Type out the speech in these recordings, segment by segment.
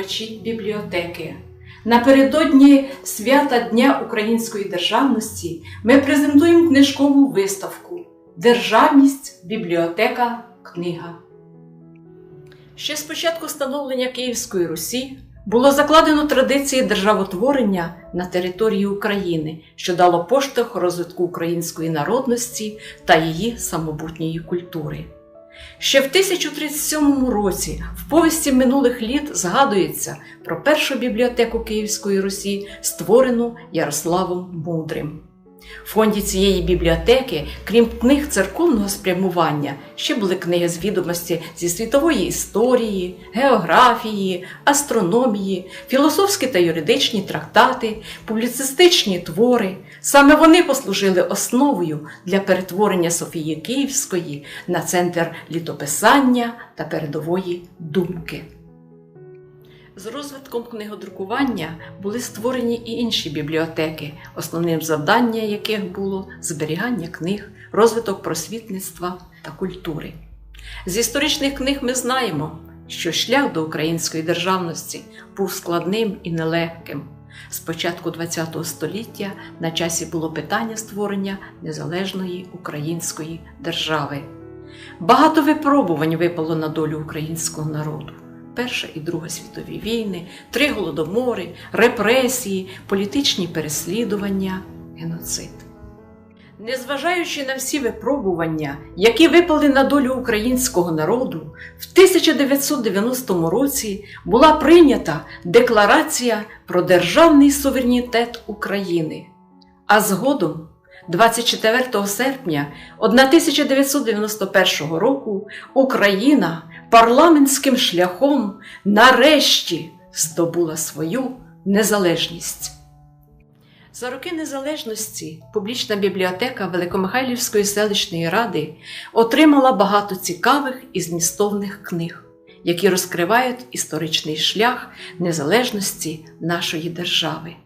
користувачі бібліотеки! Напередодні свята Дня української державності ми презентуємо книжкову виставку Державність, бібліотека, книга. Ще з початку становлення Київської Русі було закладено традиції державотворення на території України, що дало поштовх розвитку української народності та її самобутньої культури. Ще в 1037 році в повісті минулих літ згадується про першу бібліотеку Київської Русі, створену Ярославом Мудрим. В фонді цієї бібліотеки, крім книг церковного спрямування, ще були книги з відомості зі світової історії, географії, астрономії, філософські та юридичні трактати, публіцистичні твори. Саме вони послужили основою для перетворення Софії Київської на центр літописання та передової думки. З розвитком книгодрукування були створені і інші бібліотеки, основним завданням яких було зберігання книг, розвиток просвітництва та культури. З історичних книг ми знаємо, що шлях до української державності був складним і нелегким. З початку ХХ століття на часі було питання створення незалежної української держави. Багато випробувань випало на долю українського народу. Перша і Друга світові війни, три голодомори, репресії, політичні переслідування, геноцид. Незважаючи на всі випробування, які випали на долю українського народу, в 1990 році була прийнята Декларація про державний суверенітет України, а згодом 24 серпня 1991 року Україна парламентським шляхом нарешті здобула свою незалежність. За роки незалежності публічна бібліотека Великомихайлівської селищної ради отримала багато цікавих і змістовних книг, які розкривають історичний шлях незалежності нашої держави.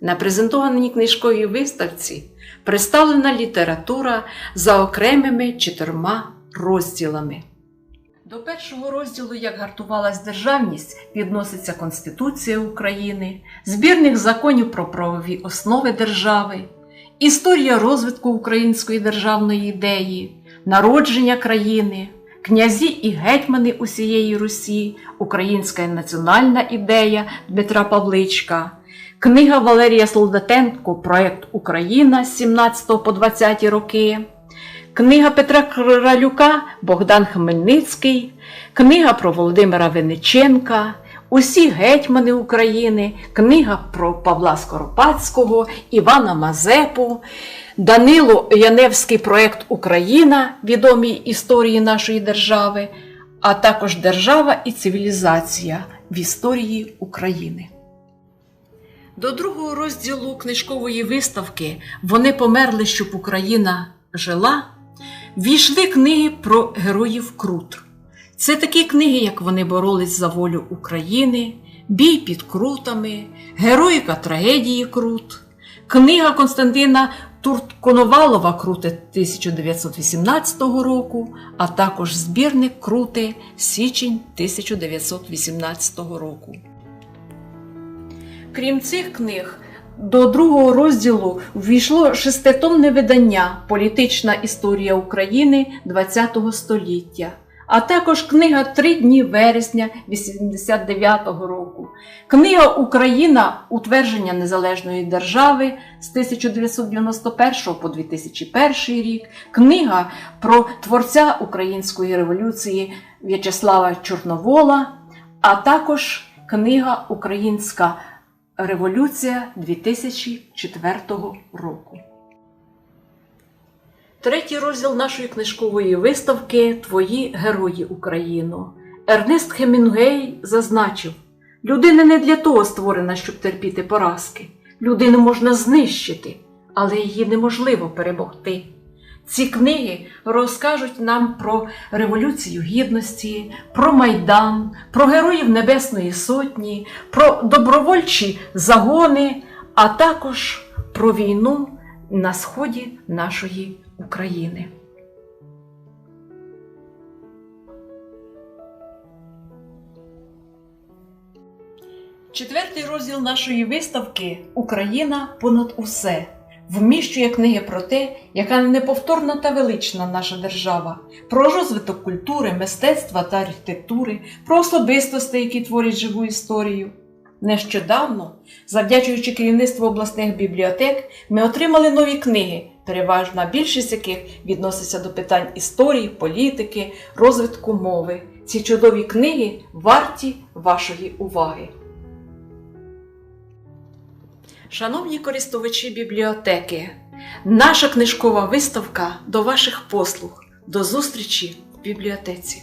На презентованій книжковій виставці представлена література за окремими чотирма розділами. До першого розділу, як гартувалась державність, відноситься Конституція України, збірник законів про правові основи держави, історія розвитку української державної ідеї, народження країни, князі і гетьмани усієї Русі, українська національна ідея Дмитра Павличка. Книга Валерія Солдатенко Проект Україна з 17 по 20 роки. Книга Петра Кралюка Богдан Хмельницький, книга про Володимира Вениченка, Усі гетьмани України, книга про Павла Скоропадського, Івана Мазепу, Данило Яневський проект Україна, відомі історії нашої держави, а також Держава і цивілізація в історії України. До другого розділу книжкової виставки Вони померли, щоб Україна жила. Війшли книги про героїв Крут. Це такі книги, як вони боролись за волю України, Бій під Крутами, Героїка трагедії Крут, книга Константина Туртконовалова Крути 1918 року, а також збірник Крути Січень 1918 року. Крім цих книг, до другого розділу ввійшло шеститомне видання Політична історія України ХХ століття, а також книга Три дні вересня 89-го року, книга Україна утвердження незалежної держави з 1991 по 2001 рік, книга про творця Української революції В'ячеслава Чорновола, а також книга Українська. Революція 2004 року. Третій розділ нашої книжкової виставки Твої герої Україну. Ернест Хемінгей зазначив: людина не для того створена, щоб терпіти поразки. Людину можна знищити, але її неможливо перемогти. Ці книги розкажуть нам про Революцію Гідності, про Майдан, про Героїв Небесної Сотні, про добровольчі загони, а також про війну на сході нашої України. Четвертий розділ нашої виставки Україна понад усе вміщує книги про те, яка неповторна та велична наша держава, про розвиток культури, мистецтва та архітектури, про особистості, які творять живу історію. Нещодавно, завдячуючи керівництву обласних бібліотек, ми отримали нові книги, переважна більшість яких відноситься до питань історії, політики, розвитку мови. Ці чудові книги варті вашої уваги. Шановні користувачі бібліотеки, наша книжкова виставка до ваших послуг. До зустрічі в бібліотеці.